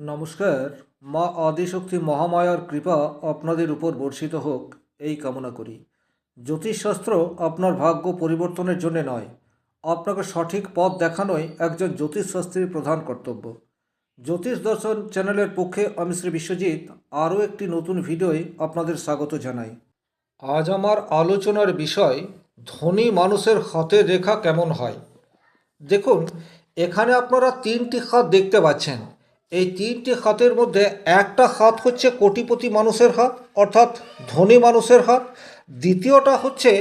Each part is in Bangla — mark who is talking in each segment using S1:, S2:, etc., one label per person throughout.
S1: নমস্কার, মা আদিশক্তি মহামায়ার কৃপা আপনাদের উপর বর্ষিত হোক, এই কামনা করি। জ্যোতিষশাস্ত্র আপনার ভাগ্য পরিবর্তনের জন্য নয়, আপনাকে সঠিক পথ দেখানোই একজন জ্যোতিষশাস্ত্রীর প্রধান কর্তব্য। জ্যোতিষ দর্শন চ্যানেলের পক্ষে আমি শ্রী বিশ্বজিৎ, আরও একটি নতুন ভিডিওয় আপনাদের স্বাগত জানাই। আজ আমার আলোচনার বিষয়, ধনী মানুষের হাতের রেখা কেমন হয়? দেখুন, এখানে আপনারা তিনটি খাত দেখতে পাচ্ছেন। এই তিনটি খাতের মধ্যে একটা খাত হচ্ছে কোটিপতি মানুষের হাত, অর্থাৎ ধনী মানুষের হাত। দ্বিতীয়টা হচ্ছে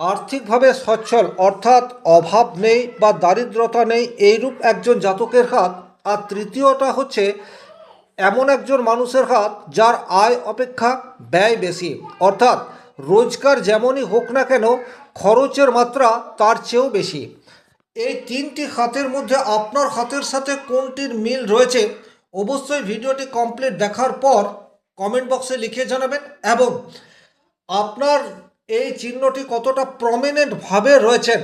S1: আর্থিকভাবে সচ্ছল, অর্থাৎ অভাব নেই বা দারিদ্রতা নেই, এইরূপ একজন জাতকের হাত। আর তৃতীয়টা হচ্ছে এমন একজন মানুষের হাত যার আয় অপেক্ষা ব্যয় বেশি, অর্থাৎ রোজগার যেমনই হোক না কেন, খরচের মাত্রা তার চেয়েও বেশি। এই তিনটি খাতের মধ্যে আপনার হাতের সাথে কোনটির মিল রয়েছে অবশ্যই ভিডিওটি কমপ্লিট দেখার পর কমেন্ট বক্সে লিখে জানাবেন এবং আপনার এই চিহ্নটি কতটা প্রমিনেন্টভাবে রয়েছেন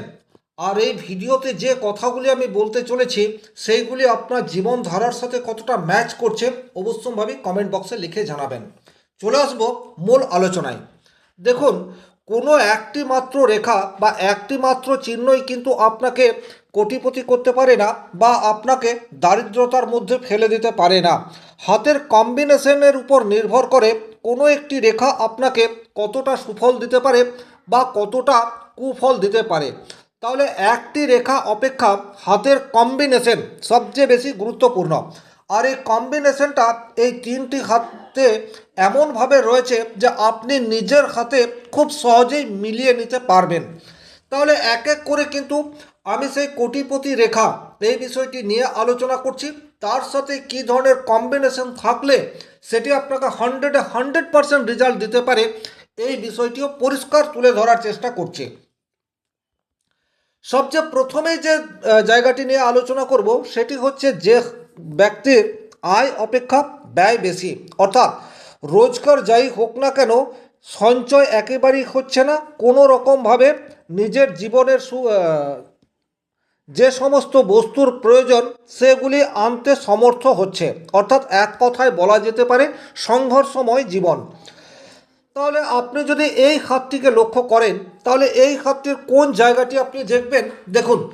S1: আর এই ভিডিওতে যে কথাগুলি আমি বলতে চলেছি সেইগুলি আপনার জীবনধারার সাথে কতটা ম্যাচ করছে অবশ্যভাবে কমেন্ট বক্সে লিখে জানাবেন। চলে আসব মূল আলোচনায়। দেখুন কোনো একটি মাত্র রেখা বা একটি মাত্র চিহ্নই কিন্তু আপনাকে কোটিপতি করতে পারে না বা আপনাকে দারিদ্রতার মধ্যে ফেলে দিতে পারে না। হাতের কম্বিনেশনের উপর নির্ভর করে কোনো একটি রেখা আপনাকে কতটা সুফল দিতে পারে বা কতটা কুফল দিতে পারে। তাহলে একটি রেখা অপেক্ষা হাতের কম্বিনেশন সবচেয়ে বেশি গুরুত্বপূর্ণ। আর এই কম্বিনেশনটা এই তিনটি হাতে এমনভাবে রয়েছে যে আপনি নিজের হাতে খুব সহজেই মিলিয়ে নিতে পারবেন। তাহলে এক এক করে কিন্তু আমি সেই কোটিপতি রেখা এই বিষয়টি নিয়ে আলোচনা করছি। তার সাথে কী ধরনের কম্বিনেশন থাকলে সেটি আপনাকে হান্ড্রেডে হান্ড্রেড পারসেন্ট রেজাল্ট দিতে পারে, এই বিষয়টিও পরিষ্কার তুলে ধরার চেষ্টা করছে। সবচেয়ে প্রথমেই যে জায়গাটি নিয়ে আলোচনা করব সেটি হচ্ছে যে ব্যক্তির আয় অপেক্ষা ব্যয় বেশি। অর্থাৎ রোজগার যাই হোক না কেন, সঞ্চয় একেবারেই হচ্ছে না। কোনো রকমভাবে নিজের জীবনের সু যে সমস্ত বস্তুর প্রয়োজন, সেগুলি আনতে সমর্থ হচ্ছে। অর্থাৎ এক কথায় বলা যেতে পারে, সংঘর্ষময় জীবন। তাহলে আপনি যদি এই খাতটিকে লক্ষ্য করেন, তাহলে এই খাতটির কোন জায়গাটি আপনি দেখবেন? দেখুন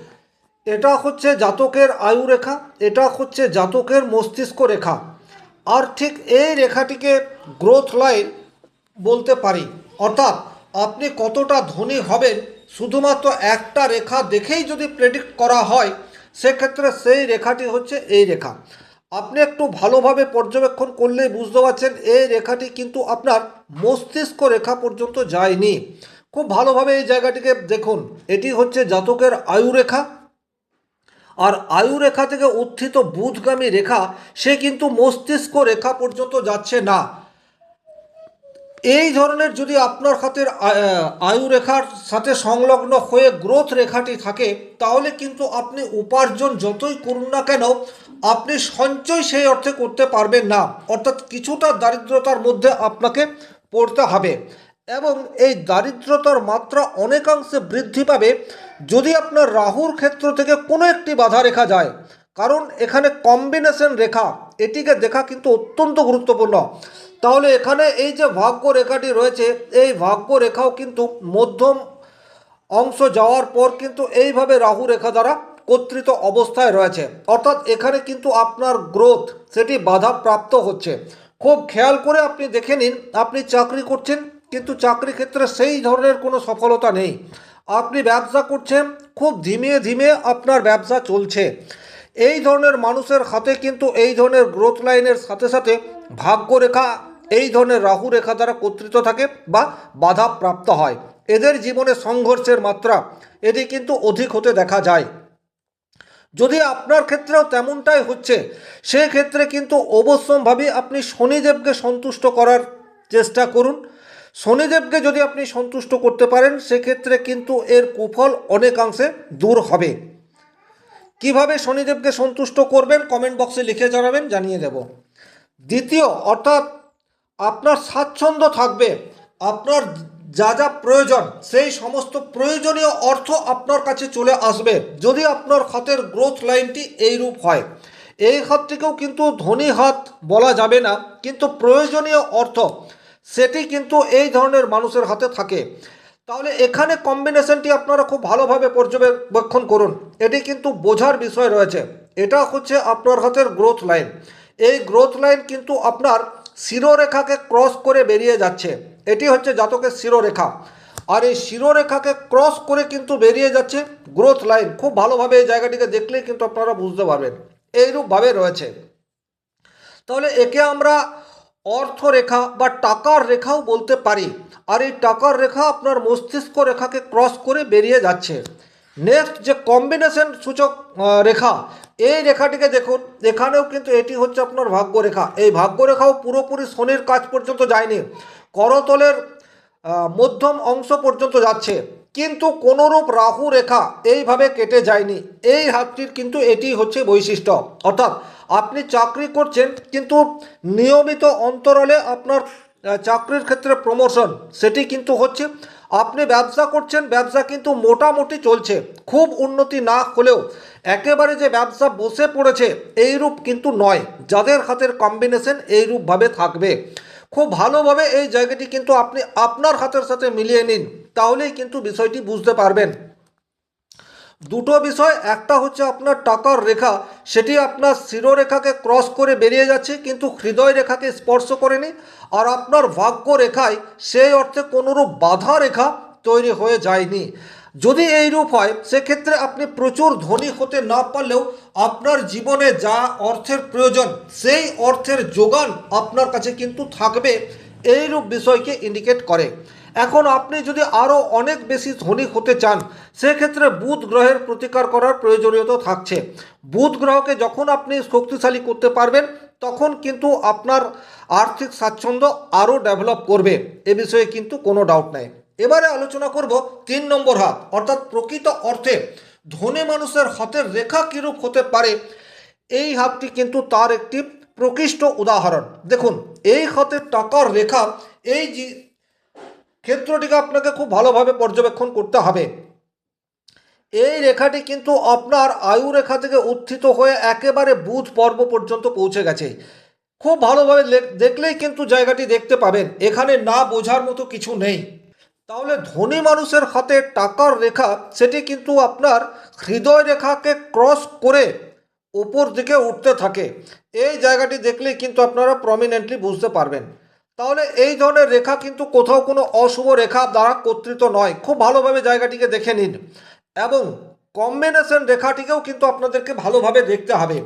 S1: এটা হচ্ছে জাতকের আয়ু রেখা, এটা হচ্ছে জাতকের মস্তিষ্ক রেখা। আর ঠিক এই রেখাটিকে গ্রোথ লাইন বলতে পারি। অর্থাৎ আপনি কতটা ধনী হবেন, শুধুমাত্র একটা রেখা দেখেই যদি প্রেডিক্ট করা হয়, সেক্ষেত্রে সেই রেখাটি হচ্ছে এই রেখা। আপনি একটু ভালোভাবে পর্যবেক্ষণ করলেই বুঝতে পারছেন, এই রেখাটি কিন্তু আপনার মস্তিষ্ক রেখা পর্যন্ত যায়নি। খুব ভালোভাবে এই জায়গাটিকে দেখুন, এটি হচ্ছে জাতকের আয়ু রেখা। আর আয়ু রেখা থেকে উত্থিত বুধগামী রেখা, সে কিন্তু মস্তিষ্ক রেখা পর্যন্ত যাচ্ছে না। এই ধরনের যদি আপনার হাতের, আ- আয়ু রেখার সাথে সংলগ্ন হয়ে গ্রোথ রেখাটি থাকে, তাহলে কিন্তু আপনি উপার্জন যতই করুন না কেন, আপনি সঞ্চয় সেই অর্থে করতে পারবেন না। অর্থাৎ কিছুটা দারিদ্রতার মধ্যে আপনাকে পড়তে হবে। এবং এই দারিদ্রতার মাত্রা অনেকাংশে বৃদ্ধি পাবে যদি আপনার রাহুর ক্ষেত্র থেকে কোনো একটি বাধা রেখা যায়। কারণ এখানে কম্বিনেশন রেখা, এটিকে দেখা কিন্তু অত্যন্ত গুরুত্বপূর্ণ। তাহলে এখানে এই যে ভাগ্য রেখাটি রয়েছে, এই ভাগ্য রেখাও কিন্তু মধ্যম অংশ যাওয়ার পর কিন্তু এইভাবে রাহু রেখা দ্বারা কর্তৃত অবস্থায় রয়েছে। অর্থাৎ এখানে কিন্তু আপনার গ্রোথ সেটি বাধাপ্রাপ্ত হচ্ছে। খুব খেয়াল করে আপনি দেখে নিন, আপনি চাকরি করছেন কিন্তু চাকরি ক্ষেত্রে সেই ধরনের কোনো সফলতা নেই। আপনি ব্যবসা করছেন, খুব ধীমে ধীমে আপনার ব্যবসা চলছে। এই ধরনের মানুষের হাতে কিন্তু এই ধরনের গ্রোথ লাইনের সাথে সাথে ভাগ্যরেখা, এই ধরনের রাহু রেখা দ্বারা কর্তৃত থাকে বা বাধা প্রাপ্ত হয়। এদের জীবনে সংঘর্ষের মাত্রা এটি কিন্তু অধিক হতে দেখা যায়। যদি আপনার ক্ষেত্রেও তেমনটাই হচ্ছে, সেক্ষেত্রে কিন্তু অবশ্যম্ভাবী আপনি শনিদেবকে সন্তুষ্ট করার চেষ্টা করুন। শনিদেবকে যদি আপনি সন্তুষ্ট করতে পারেন, সেক্ষেত্রে কিন্তু এর কুফল অনেকাংশে দূর হবে। কীভাবে শনিদেবকে সন্তুষ্ট করবেন, কমেন্ট বক্সে লিখে জানাবেন, জানিয়ে দেব। দ্বিতীয়, অর্থাৎ আপনার স্বাচ্ছন্দ্য থাকবে, আপনার যা যা প্রয়োজন, সেই সমস্ত প্রয়োজনীয় অর্থ আপনার কাছে চলে আসবে, যদি আপনার হাতের গ্রোথ লাইনটি এইরূপ হয়। এই হাতটিকেও কিন্তু ধনী হাত বলা যাবে না, কিন্তু প্রয়োজনীয় অর্থ সেটি কিন্তু এই ধরনের মানুষের হাতে থাকে। তাহলে এখানে কম্বিনেশনটি আপনারা খুব ভালোভাবে পর্যবেক্ষণ করুন। এটি কিন্তু বোঝার বিষয় রয়েছে। এটা হচ্ছে আপনার হাতের গ্রোথ লাইন এই গ্রোথ লাইন কিন্তু আপনার শিরোরেখাকে ক্রস করে বেরিয়ে যাচ্ছে। এটি হচ্ছে জাতকের শিরোরেখা। আর এই শিরোরেখাকে ক্রস করে কিন্তু বেরিয়ে যাচ্ছে গ্রোথ লাইন খুব ভালোভাবে এই জায়গাটিকে দেখলেই কিন্তু আপনারা বুঝতে পারবেন। এইরূপভাবে রয়েছে। তাহলে একে আমরা অর্থরেখা বা টাকার রেখাও বলতে পারি। আর এই টাকার রেখা আপনার মস্তিষ্ক রেখাকে ক্রস করে বেরিয়ে যাচ্ছে। নেক্সট যে কম্বিনেশন সূচক রেখা, এই রেখাটিকে দেখুন। এখানেও কিন্তু এটি হচ্ছে আপনার ভাগ্য রেখা এই ভাগ্য রেখাও পুরোপুরি শনির কাজ পর্যন্ত যায়নি। করতলের মধ্যম অংশ পর্যন্ত যাচ্ছে। কিন্তু কোনোরূপ রাহু রেখা এইভাবে কেটে যায়নি। এই হাতটির কিন্তু এটি হচ্ছে বৈশিষ্ট্য। অর্থাৎ আপনি চাকরি করছেন, কিন্তু নিয়মিত অন্তরালে আপনার চাকরির ক্ষেত্রে প্রমোশন সেটি কিন্তু হচ্ছে, আপনি ব্যবসা করছেন, ব্যবসা কিন্তু মোটামুটি চলছে, খুব উন্নতি না হলেও, একেবারে যে ব্যবসা বসে পড়েছে, এইরূপ কিন্তু নয়, যাদের হাতের কম্বিনেশন এইরূপভাবে থাকবে। খুব ভালোভাবে এই জায়গাটি কিন্তু আপনি আপনার হাতের সাথে মিলিয়ে নিন, তাহলেই কিন্তু বিষয়টি বুঝতে পারবেন। দুটো বিষয়, একটা হচ্ছে আপনার টাকার রেখা, সেটি আপনার শিরোরেখাকে ক্রস করে বেরিয়ে যাচ্ছে, কিন্তু হৃদয় রেখাকে স্পর্শ করেনি, আর আপনার ভাগ্য রেখায় সেই অর্থে কোনোরূপ বাধা রেখা তৈরি হয়ে যায়নি। যদি এই রূপ হয়, সেক্ষেত্রে আপনি প্রচুর ধনী হতে না পারলেও আপনার জীবনে যা অর্থের প্রয়োজন, সেই অর্থের যোগান আপনার কাছে কিন্তু থাকবে। এইরূপ বিষয়কে ইন্ডিকেট করে। এখন আপনি যদি আরও অনেক বেশি ধনী হতে চান, সেক্ষেত্রে বুধ গ্রহের প্রতিকার করার প্রয়োজনীয়তা থাকছে। বুধ গ্রহকে যখন আপনি শক্তিশালী করতে পারবেন, তখন কিন্তু আপনার আর্থিক স্বাচ্ছন্দ্য আরও ডেভেলপ করবে। এ বিষয়ে কিন্তু কোনো ডাউট নাই। এবারে আলোচনা করব তিন নম্বর হাত, অর্থাৎ প্রকৃত অর্থে ধনী মানুষের হাতের রেখা কীরূপ হতে পারে, এই হাতটি কিন্তু তার একটি প্রকৃষ্ট উদাহরণ। দেখুন, এই হাতের টাকার রেখা, এই ক্ষেত্রটিকে আপনাকে খুব ভালোভাবে পর্যবেক্ষণ করতে হবে। এই রেখাটি কিন্তু আপনার আয়ু রেখা থেকে উত্থিত হয়ে একেবারে বুধ পর্ব পর্যন্ত পৌঁছে গেছে। খুব ভালোভাবে দেখলেই কিন্তু জায়গাটি দেখতে পাবেন। এখানে না বোঝার মতো কিছু নেই। তাহলে ধনী মানুষের হাতে টাকার রেখা, সেটি কিন্তু আপনার হৃদয় রেখাকে ক্রস করে উপর দিকে উঠতে থাকে। এই জায়গাটি দেখলেই কিন্তু আপনারা প্রমিনেন্টলি বুঝতে পারবেন। তাহলে এই ধরনের রেখা কিন্তু কোথাও কোনো অশুভ রেখা দ্বারা কর্তৃত নয়। খুব ভালোভাবে জায়গাটিকে দেখে নিন। এবং কম্বিনেশন রেখাটিকেও কিন্তু আপনাদেরকে ভালোভাবে দেখতে হবে।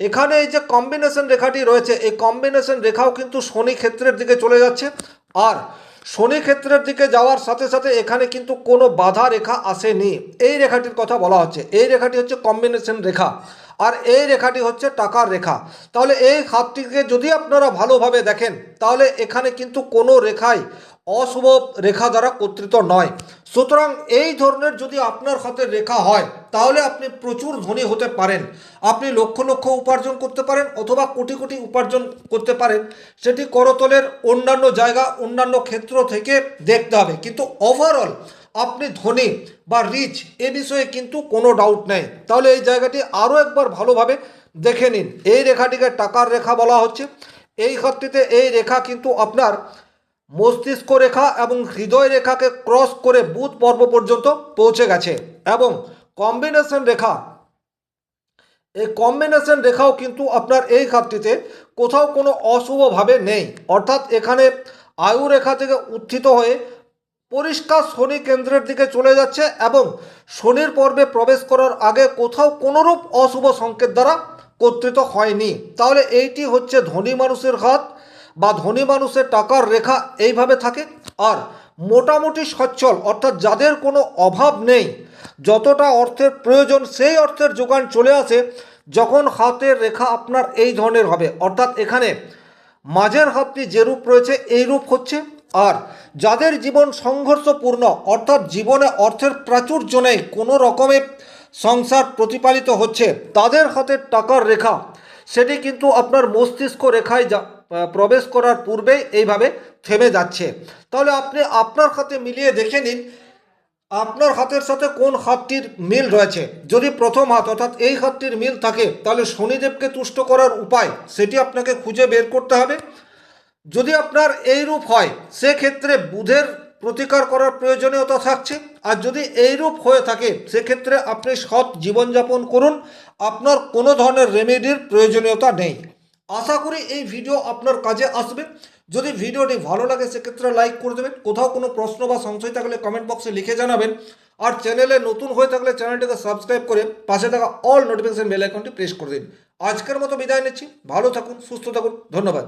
S1: এখানে এই যে কম্বিনেশন রেখাটি রয়েছে, এই কম্বিনেশন রেখাও কিন্তু শনি ক্ষেত্রের দিকে চলে যাচ্ছে। আর শনি ক্ষেত্রের দিকে যাওয়ার সাথে সাথে এখানে কিন্তু কোনো বাধা রেখা আসেনি। এই রেখাটির কথা বলা হচ্ছে। এই রেখাটি হচ্ছে কম্বিনেশন রেখা। আর এই রেখাটি হচ্ছে টাকার রেখা। তাহলে এই হাতটিকে যদি আপনারা ভালোভাবে দেখেন, তাহলে এখানে কিন্তু কোনো রেখাই অশুভ রেখা দ্বারা কর্তৃত নয়। সুতরাং এই ধরনের যদি আপনার হাতের রেখা হয়, তাহলে আপনি প্রচুর ধনী হতে পারেন। আপনি লক্ষ লক্ষ উপার্জন করতে পারেন অথবা কোটি কোটি উপার্জন করতে পারেন। সেটি করতলের অন্যান্য জায়গা, অন্যান্য ক্ষেত্র থেকে দেখতে হবে। কিন্তু ওভারঅল আপনি ধনী বা রিচ এ বিষয়ে কিন্তু কোনো ডাউট নেই। তাহলে এই জায়গাটি আরও একবার ভালোভাবে দেখে নিন। এই রেখাটিকে টাকার রেখা বলা হচ্ছে। এই হাতটিতে এই রেখা কিন্তু আপনার মস্তিষ্ক রেখা এবং হৃদয় রেখাকে ক্রস করে বুধ পর্ব পর্যন্ত পৌঁছে গেছে এবং কম্বিনেশন রেখা, এই কম্বিনেশন রেখাও কিন্তু আপনার এই খাতটিতে কোথাও কোনো অশুভভাবে নেই। অর্থাৎ এখানে আয়ু রেখা থেকে উত্থিত হয়ে পরিষ্কার শনি কেন্দ্রের দিকে চলে যাচ্ছে এবং শনির পর্বে প্রবেশ করার আগে কোথাও কোনোরূপ অশুভ সংকেত দ্বারা কর্তৃত হয়নি। তাহলে এইটি হচ্ছে ধনী মানুষের হাত বা ধনী মানুষের টাকার রেখা এইভাবে থাকে। আর মোটামুটি সচ্ছল, অর্থাৎ যাদের কোনো অভাব নেই, যতটা অর্থের প্রয়োজন সেই অর্থের যোগান চলে আসে যখন হাতের রেখা আপনার এই ধরনের হবে। অর্থাৎ এখানে মাঝের হাতটি যে রূপ রয়েছে এই রূপ হচ্ছে। আর যাদের জীবন সংঘর্ষপূর্ণ, অর্থাৎ জীবনে অর্থের প্রাচুর্য নেই, কোনো রকমের সংসার প্রতিপালিত হচ্ছে, তাদের হাতের টাকার রেখা, সেটি কিন্তু আপনার মস্তিষ্ক রেখায় যা প্রবেশ করার পূর্বেই এইভাবে থেমে যাচ্ছে। তাহলে আপনি আপনার হাতে মিলিয়ে দেখে নিন, আপনার হাতের সাথে কোন হাতটির মিল রয়েছে। যদি প্রথম হাত অর্থাৎ এই হাতটির মিল থাকে, তাহলে শনিদেবকে তুষ্ট করার উপায় সেটি আপনাকে খুঁজে বের করতে হবে। যদি আপনার এই রূপ হয়, সেক্ষেত্রে বুধের প্রতিকার করার প্রয়োজনীয়তা থাকছে। আর যদি এই রূপ হয়ে থাকে, সেক্ষেত্রে আপনি সৎ জীবনযাপন করুন। আপনার কোনো ধরনের রেমেডির প্রয়োজনীয়তা নেই। আশা করি এই ভিডিও আপনার কাজে আসবে। যদি ভিডিওটি ভালো লাগে, সেক্ষেত্রে লাইক করে দেবেন। কোথাও কোনো প্রশ্ন বা সংশয় থাকলে কমেন্ট বক্সে লিখে জানাবেন। আর চ্যানেলে নতুন হয়ে থাকলে চ্যানেলটিকে সাবস্ক্রাইব করে পাশে থাকা অল নোটিফিকেশন বেল আইকনটি প্রেস করে দিন। আজকের মতো বিদায় নিচ্ছি। ভালো থাকুন, সুস্থ থাকুন। ধন্যবাদ।